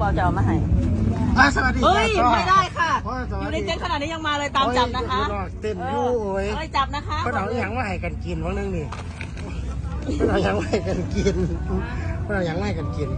เปล่าจะเอามาให้อะสวัสดีเฮ้ยจ้าไม่ได้ค่ะโอ้ยสอวัสยู่ดีในเต็นท์ขนาดนี้ยังมาเลยตามจับนะคะโอ้ยเต้นอยู่โอ้ยเอ้ยจับนะคะเพิ่นเอาอหย่างมาให้กันกินวันนึงนี่เพิ่นเอาอหย่างมาให้กันกินเพิ่นเอาอหย่างมาให้กันกิน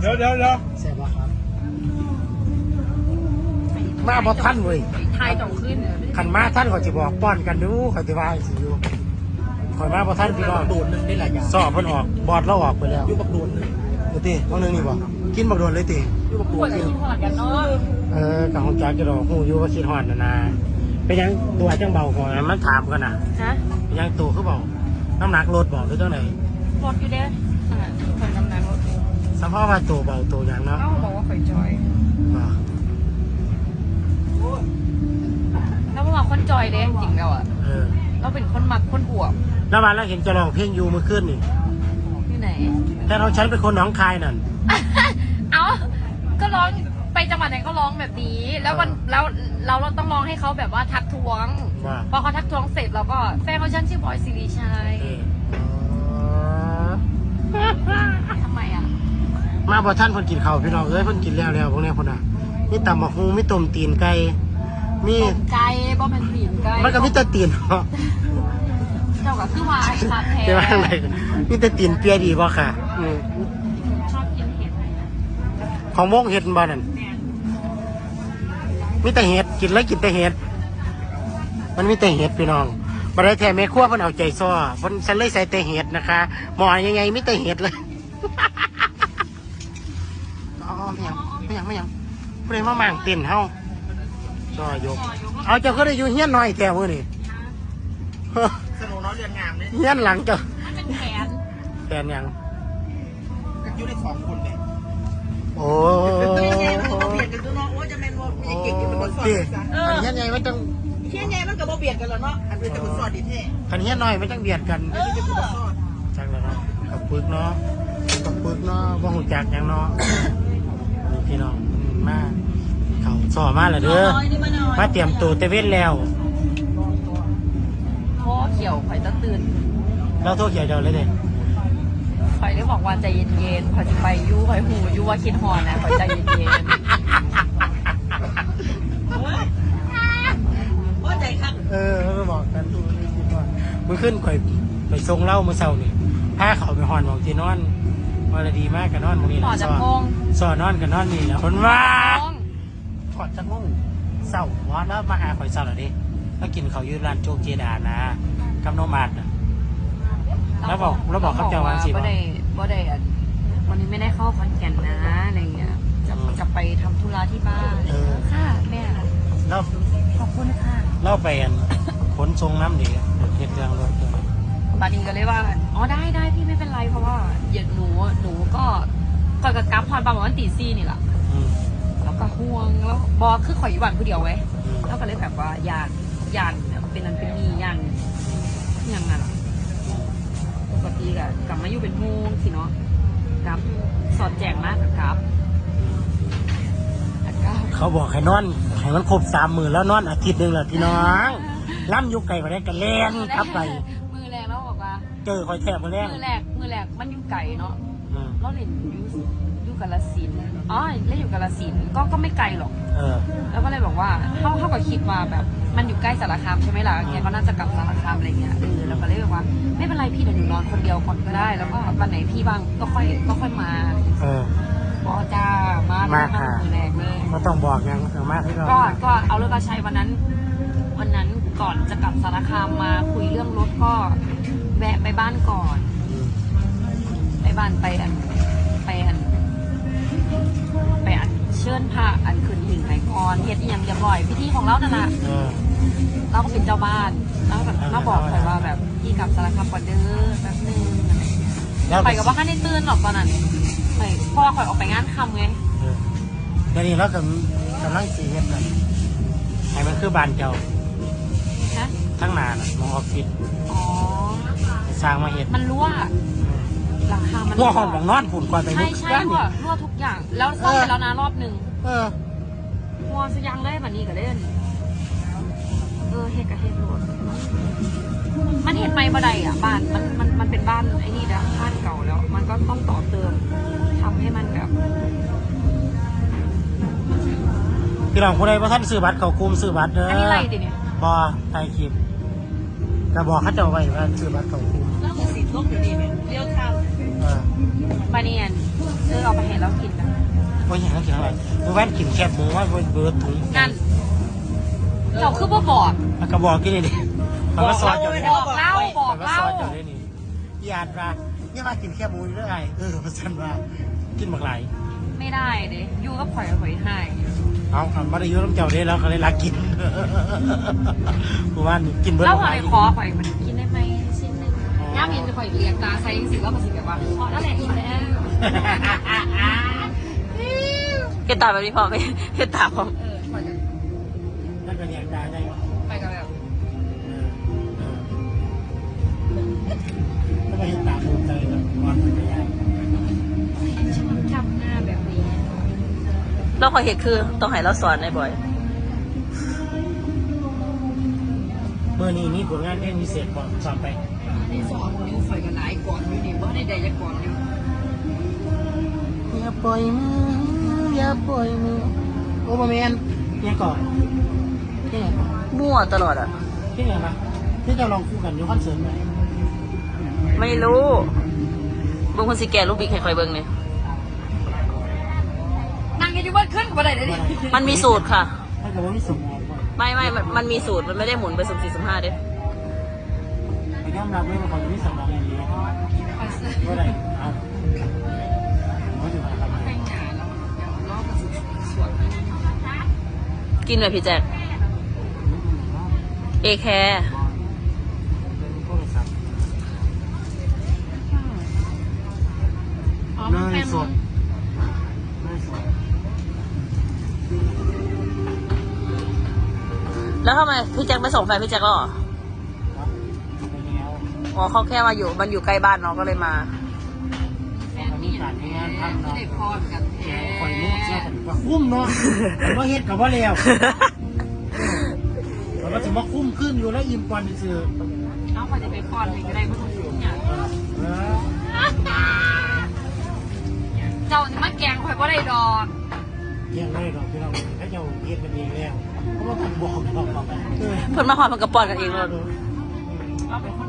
เดี๋ยวเดี๋ยวเดี๋ยวแซ่บบ่ครับมาบ่ทันเว้ยไทยต้องขึ้น ขันมาท่านก็จะบอกป้อนกันดูเขาจะว่าสิอยู่ คอยมาบ่ท่านพี่น้องโดดหนึ่งได้หลายอย่างสอบเพิ่นออกบอดเราออกไปแล้วยูบักโดดหนึ่งดูติบางนึงนี่บ่กินบักโดนเลยติยูบักโดปวดดหนึ่งกินหอดกันเนาะเออกับของจักจะดอกฮู้อยู่ว่าคิดฮอดน่ะนะเป็นหยังตัวจังเบาก่อนมันถามกันน่ะฮะเป็นหยังตัวคือเบาน้ำหนักลดบ่หรือจังไดรถอยู่เด้ขนาดคนกำลังรถสภาพว่าตัวเบาตัวหยังเนาะเอ้าบอกว่าข่อยจอยบ่แล้วเมื่อวานคนจอยเด้จริงแล้วอะ เออเราเป็นคนมักคนอวบแล้ววันแล้วเห็นจะร้องเพลงอยู่เมื่อคืนนี่ที่ไหน แต่เราฉันเป็นคนหนองคายนั่น เอ้าก็ร้องไปจังหวัดไหนก็ร้องแบบนี้ แล้ววันแล้วเราเราต้องร้องให้เขาแบบว่าทักท้วง ว่า พอเขาทักท้วงเสร็จเราก็แฟนเขาฉันชื่อบอยสิริชัยเอออ๋อทำไมอะมาบ่ท่านเพิ่นกินข้าวพี่น้องเอ้ยเพิ่นกินแล้วแล้วพวกเนี้ยพุ่นน่ะมีตำบักฮูมีต้มตีนไก่ มีตกใจบ่เป็นผีนไกลมันก็มีแต่ตีนเนาะเจ้าก็คือว่าคาแท้แต่ว่าอะไรมีแต่ตีนเปียดีบ่ค่ะอืมชอบกินเห็ดของโมกเห็ดบ่นั่นมีแต่เห็ดกินแล้วกินแต่เห็ดมันมีแต่เห็ดพี่น้องบ่ได้แท้แม่ครัวเพิ่นเอาใจซ้อเพิ่นฉันเลยใส่แต่เห็ดนะคะ หมอยังไงมีแต่เห็ดเลยอ๋อไม่ยังไม่ยังไม่ยังเพิ่นมามั่งเต้นเฮา ซ้อยก เอาเจ้าก็ได้อยู่เฮียนหน่อยแถวมื้อนี่สนุน้อยเรียนงามเลยเฮียนหลังเจ้ามันเป็นแขนแฟนยังยูได้สองคนเนี่ยโอ้ตัวใหญ่มันก็บ่เบียดกันตัวเนาะโอ้จะแม่นบ่โอ้เก่งๆเป็นคนสอนตีซะอันเฮียนใหญ่มันต้องเที่ยใหญ่มันก็บ่เบียดกันแล้วเนาะอันเป็นแต่คนสอนดีแท้คันเฮียนน้อยมันต้องเบียดกันเออเป็นคนสอนจังเลยเนาะกับปึกเนาะกับปึกเนาะบ่หูจักหยังเนาะนี่พี่น้องอืมมา เขาสอมาแล้วเด้อมาเตรียมตัวเตเว่นแล้วพ่อเขียวข่อยตะตื่นเราโทรเขียวเจ้าเลยเด้ข่อยได้บอกว่าใจเย็นๆข่อยจะไปยู่ข่อยหูยู่ว่าคิดฮอนนะข่อยใจเย็นโอ้ใจคักเออเขาก็บอกกันดูนี่คิดว่ามือขึ้นข่อยไปส่งเหล้ามื้อเช้านี่พาเขาไปหอนหมองที่นอนว่าละดีมากกันนอนหมองนี้ๆหมอนะจะซอพงซอนอนกันนอนนี่นะคนว่าพงข อดจะงงเศร้าว่าแล้วมาหาข่อยเศร้าเหรอดิแล้วกินเขาวอยืนร้านโจ๊กเจดานะกับโนมาดนะแล้วบอกแล้วบอกเขาจะวางสิบ่วะได้บ่ได้อะวันนี้ไม่ได้เข้าคอนแก่นนะอะไรเงี้ยจะอืมจะไปทำธุระที่บ้านเออ ค่ะแม่แล้วขอบคุณค่ะเล่าไปอันขนทรงน้ำดีเฮ็ดเรื่องรถตัวนี้บาดินก็เลยว่าอ๋อได้ได้พี่ไม่เป็นไรเพราะว่าอย่างหนูหนูก็ก่อนกับกราฟพรประมาณวันตีซี่นี่แหละ อืม แล้วก็ห่วงแล้วบอคือข่อยอยู่บ้านผู้เดียวไว้ยอืมแล้วก็เลยแบบว่ายานยานเป็นนันเป็นนี่ยานอย่างนั้นอะปกติก็กลับมาอยู่เป็นโมงสิเนาะกลับ สอดแจงมากกับกลับอะกลับเขาบอกให้นอนให้มันครบสามหมื่นแล้วนอนอาทิตย์หนึ่งแหละพี่น้องล่ำอยุกไก่มาได้กันแล่นทับไปมือแรกแล้วบอกว่าเจอคอยแทบมาแล่นมือแรกมือแรกมันอยู่ไก่เนาะอืมเราเล่นอยู่อยู่ กาลสินธุ์อ๋อเล่นอยู่กาลสินธุ์ก็ก็ไม่ไกลหรอก เออ แล้วก็เลยบอกว่าเขาเขาก็คิดว่าแบบ มันอยู่ใกล้สารคามใช่ไหมล่ะแกก็น่าจะกลับสารคามอะไรเงี้ยเออแล้วก็เลยบอกว่า ไม่เป็นไรพี่เดี๋ยวหนูนอนคนเดียวก่อนก็ได้ แล้วก็วันไหนพี่บ้างก็ค่อยก็ค่อยมาเออ บอจ้ามามามาค่ะมือแรกเลยไม่ต้องบอกยังเออมากที่เราก็ก็เอาเรื่องกระชัยวันนั้น วันนั้นก่อนจะกลับสารคามมาคุยเรื่องรถก็แวะไปบ้านก่อนอืมไปบ้านไปอันไปอัน ไปอันเชิญพระอันขึ้นหิ่งไหก่อนเฮ็ดอหย่างเรียบร้อยพิธีของเรานั่นแหละเออ เราก็เป็นเจ้าบ้านแล้วก็แบบมาบอกข่อยว่าแบบพี่กลับสารคามก่อนเด้อแป๊บนึงอะไรอย่างเงี้ยแล้วข่อยกับว่าข้าได้ตื่นหรอกตอนนั้นข่อยเพราะว่อข่อยออกไปงานคำไงเออเดี๋ยวนี้เรากำกำลังสีเฮ็ดกันให้มันคือบ้านเจ้านะทั้งหนาน่ะมองออฟฟิศอ๋อ สร้างมาเฮ็ดมันรั่ว หลังคา มันหัวหอมของนอนผุนก่อนไปใช่มุกใช่ด้านรั่วนี่รั่วทุกอย่าง แล้วซ่อมไปแล้วนะรอบหนึ่งเออหัวสยังเลยแบบนี้ก็เล่นเออเฮ็ดกับเฮ็ดรั่วมันเห็นไหมบันไดอะบ้านมันมันมันเป็นบ้านไอ้นี่นะบ้านเก่าแล้ว มันก็ต้องต่อเติมทำให้มันแบบพี่น้องผู้ใดบ่ท่านซื้อบัตรเขาคุมซื้อบัตรเด้ออัอันนี้อะไรดิเนี่ยบอไทยคลิปกระบอกเขาจะเอาไว้ว่าซื้อบัตรเขาคุมแล้วมันสีลบอยู่ดีเนี่ยเลี้ยวทา งเออปาเนียนซื้อเอาไปให้เรากินนะว่าอย่างนั้นกินอะไรเมื่อวานกินแคบหมูว่าเบิร์ดถุงนั่นเราคือบ่บอกแล้วกระบอกกินเลยดิมันก็ซอยเจ้าเลยบอกเล่าบอกมันก็เล่าซอยเจ้าเลยนี่ยาดว่าเนี่ยมากินแคบหมูอยู่เรื่อยเออมันสั่นว่ากินบักไหลายไม่ได้เด้อยู่กับข่อยข่อยให้เอาคำว่าได้อยุ่น้ำเจ้าได้แล้วเขาเลยรักกินเมื่อวานนี่กินเบิร์ดเล่าบักหไหอลายยคอข่อยมันกิน งย่ามเย็นจะข่อยเรียกตาใส่สิแล้วมันสิแบบว่าเพราะนั่นแหละอีกแล้วเฮ็ดตาแบบนี้พอไหมเฮ็ดตาพอเออข่อยจะนั่นก็เรียกได้ได้ไปกับแบบเออเออแล้วก็เห็นตามดูใจแบบวันมันจะยากชอบทำหน้าแบบนี้เราพอเห็ดคือต้องให้เราสอนในบ่อยเมื่อนี้นี่ผลงานเพลงพิเศษก่อนสอบไป ในสอนนิ้วข่อยกับหลายก่อนอยู่นี่ว่าในใดจะก่อนอยู่อย่าปล่อยมืออย่าปล่อยมือโอ้บะเมนยังก่อนที่ไหนก่อนมั่วตลอดอะ ที่ไหนนะที่จะลองคู่กันอยู่คอนเสิร์ตไหมไม่รู้เบิ่งคนสิแก่ลูกบิ๊กให้คอยเบิ่งนี่นั่งกันอยู่บ้านขึ้นกับอะไรเดี๋ยวนี้มันมีสูตรค่ะ ถ้าเกิดว่ามีส่งออกก่อนไม่ไม่มันมันมีสูตร มันไม่ได้หมุนไปสุ่มสี่สุ่มห้าเด้ ไปยอมรับด้วยว่าเขามีส่งออกอย่างนี้ว่าไรเอาเขาจะมาทำอะไรแต่งงานแล้วเดี๋ยวรอบกันสุดสวยกินแบบพี่แจ็คเอแคร์โทรศัพท์อ๋อเนมันเป็ยนสดเนยสดแล้วทำไมพี่แจ็คไม่ส่งแฟนพี่แจ็คแล้วเหรอครับไปแล้ว อ๋อเขาแค่มาอยู่มันอยู่ใกล้บ้านน้องก็เลยมาแฟนนี่ไม่ได้พรกันแท้คอยมุกเชื่อกันว่าคุ้มเนาะว่าเฮ็ดกับว่าแล้วแต่ว่าจะมาคุ้มขึ้นอยู่แล้วอิ่มกว่านี่คือน้องพอจะไปพรก็ได้ไม่ต้องยุ่งอย่างเออเจ้าจะมาแกงข่อยก็ได้ดอกเยี่ยงเลยดอกพี่น้องถ้าเจ้าเฮ็ดมันเองแล้วเขาบอกต้องบอกดอกบอกเออเพิ่นมาหอดมันกระปอนกันเองเลยเราเป็นคน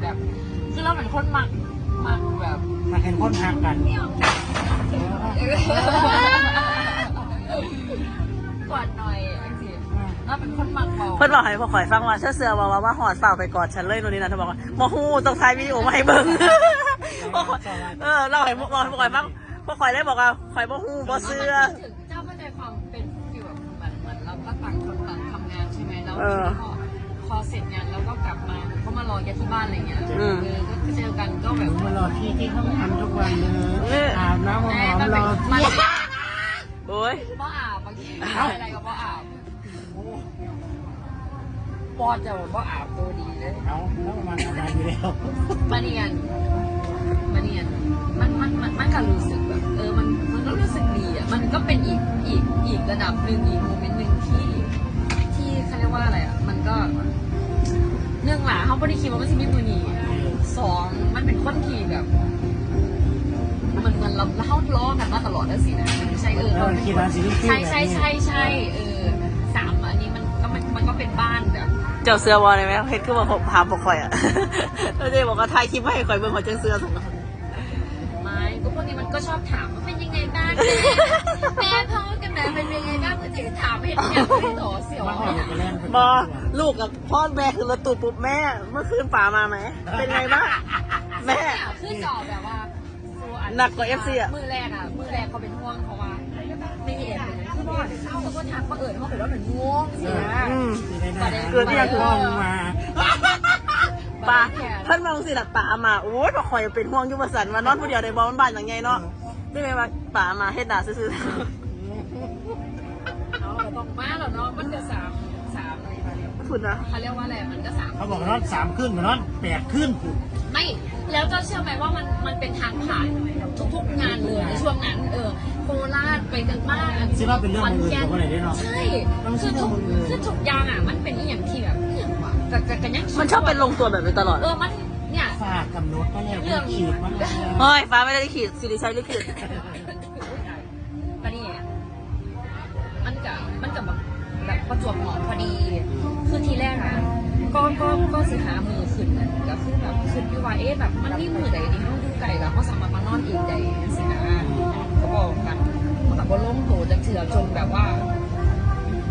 แบบ คือเราเป็นคนหมักหมักแบบมาเห็นคนห่างกันกอดหน่อยไอ้สิเราเป็นคนหมักเบาเพิ่นบอกให้พอข่อยฟังว่าเชื่อเสือว่าว่าว่าหอดเปล่าไปกอดฉันเลยโน่นนี่นะเธอบอกว่าโมฮูต้องถ่ายวิดีโอมาให้เบิ่งพอข่อยเออเราให้บอกให้พอข่อยฟังพอข่อยได้บอกว่าข่อยโมฮูบ่เสือถึงเจ้าเข้าใจความเป็นฟีลแบบเหมือนเหมือนเราก็ต่างคนต่างทำงานใช่ไหมแล้วเออ พอพอเสร็จงานแล้วก็กลับมาเขามารอแกที่บ้านอะไรเงี้ยอืมเออก็เจอกันก็แบบมารอพี่ที่เขาทำทุกวันเลยอาบน้ำหอแม่มมันรเป็นอมันพี่โอ้ยบ่อาบบางทีอะไรก็บ่อาบปอจะบ่อาบตัวดีเลยเอาแล้วมันทำงานอยู่แล้วมาเนียนมาเนียนมันมันมันมันก็รู้สึกแบบเออมันมันก็รู้สึกดีอะมันก็เป็นอีกอีกอีกระดับหนึ่งอีกโมเมนต์หนึ่งที่ที่เขาเรียก ว่าอะไรอะ มันก็เนื่องหลาเขาไม่ได้คิดว่ามันจะมีมือนีสองมันเป็นคนที่แบบ มันเหมือนเราเราเขาล้อกันมาตลอดแล้วสินะใช่เออเราคิดว่าสิใช่ใช่ใช่ใช่เออสามอันนี้มันก็มันมันก็เป็นบ้านแบบเจ้าเสือวอลเลยไหมเฮ็ดคือว่าผมพามพอข่อยอะเราจะบอกว่าถ่ายคลิปให้ข่อยเบิ่งข่อยจังเสือสงไม้ก็พวกนี้มันก็ชอบถามว่าเป็นยังไงบ้างแม่พ่อกันนะเป็นยังไงบ้างก็จ บอลูกกับพ่อแม่คือรถตู้ปุ๊บแม่ เมื่อคืนป่ามาไหม เป็นไงบ้างแม่ คือจอแบบว่าหนักกว่า FC อะมือแรกอะ มือแรกเขาเป็นห่วงเพราะว่าไม่เห็นคือพ่อเขาก็ทักมาเอิญเขาเป็นว่าเป็นง่วงสินะอืมเกิดที่คือห้องมาป่าเพิ่นมาลงสิหลักป่ามา โอ้ยพอข่อยเป็นห่วงอยุบสันมานอนผู้เดียวในบ้านบ้านอย่างไงเนาะได้ไหมว่าป่ามาเฮ็ดด่าซื่อเนาะเราต้ องมาแล้วเนาะมันจะสามสามอะไรมาเนี่ยๆพูดนะเขาเรียกว่าอะไรมันก็สามเขาบอกนอนสามขึ้นมานอนแปดขึ้นไม่แล้วเจ้าเชื่อไหมว่ามันมันเป็นทางผ่านทุกๆงานเลยในช่วงนั้น เออโคราชไปกันมากซิว่าเป็นเรื่องมือกับอะไรได้เนาะใช่คือทุกคือทุกอย่างอะมันเป็นอหย่างที่แบบอหย่างวะก็ก็ก็ยังคิดมันชอบเป็นลงตัวแบบนี้ตลอดเออมันเนี่ยฝากกำหนดมาแล้วเรื่องขีดมาแล้วเฮ้ยฟ้าไม่ได้ขีดสิริชัยลิขิต ประจวบเหมาะพอดี คือทีแรกอะก็ก็ก็สิหามือขึ้นนะก็คือแบบขึ้นอยู่ว่าเอ๊ะแบบมันมีมือใดที่เขาดูไก่แล้วเขาสามารถมานอนเองได้สินะเขาบอกกันเขาแบบว่าล้มโตจะเถื่อจนแบบว่า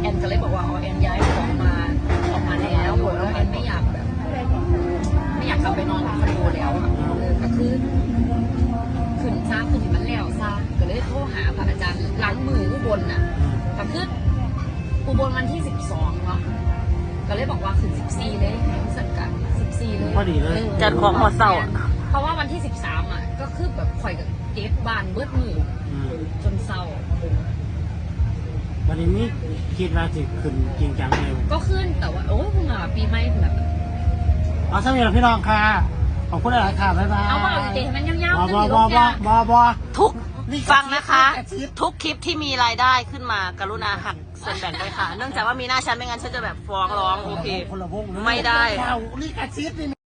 แอนก็เลยบอกว่าอ๋อแอนย้ายของมาออกมาแล้วแล้วแอนไม่อยากแบบ ไม่อยากกลับไปนอนคอนโดแล้วอะก็คือ สิบสองเนาะก็เลยบอกว่าขึ้นสิบสี่เลยรู้สึกกันสิบสี่เลยพอดีเลย จัดของหัวเศร้าอะเพราะว่าวันที่สิบสามอะ ก็คือแบบข่อยกับเก็บบ้านเบิดมืออืมจนเศร้า วันนี้มีคิดว่าสิขึ้นจริงจังเลยก็ขึ้นแต่ว่า โอ้ยคุณอะปีใหม่แบบ เอาสวัสดีพี่น้องค่ะ ขอบคุณหลายๆค่ะบ๊ายบายเอาว่าเอาเจให้มันยาวบอๆบอบอบอบอบอ ทุกฟังนะคะ ทุกคลิปที่มีรายได้ขึ้นมากรุณาหัก ส่วนแบ่งด้วยค่ะ เนื่องจากว่ามีหน้าฉันไม่งั้นฉันจะแบบฟ้องร้องโอเค คนละวงเลยไม่ได้ เอาลิขสิทธิ์นี่